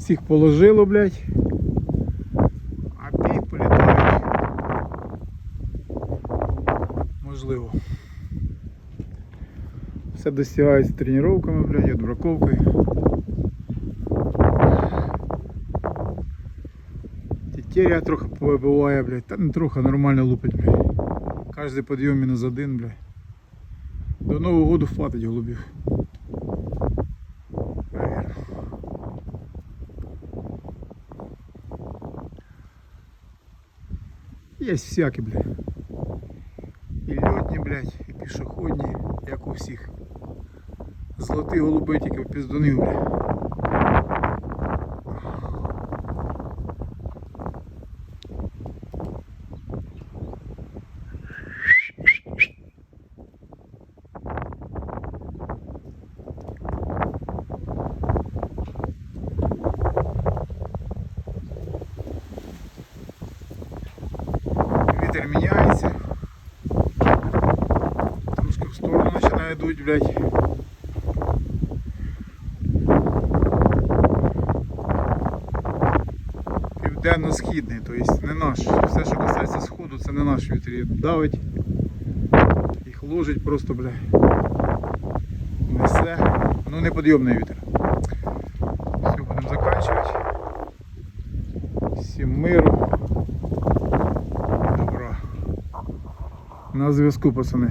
всіх положило, блядь. А пі політають. Можливо. Все досягається тренуваннями, блядь, отбраковкою. Тетеря трохи побиває, блядь, та не трохи нормально лупить, блядь. Кожний підйом мінус один, блядь. До Нового году хватить голубів. Є всякі, блядь. І льотні, блядь, і пішохідні, як у всіх. Золоті голуби тільки в блядь. Вітер міняється. Трошки в сторону починає дуть, блядь. Південно-східний, тобто не наш. Все, що касається сходу, це не наш вітер. Давить, їх ложить просто, блядь. Несе. Ну не підйомний вітер. Все, будемо закінчувати. Всім миру. На зв'язку, пацани.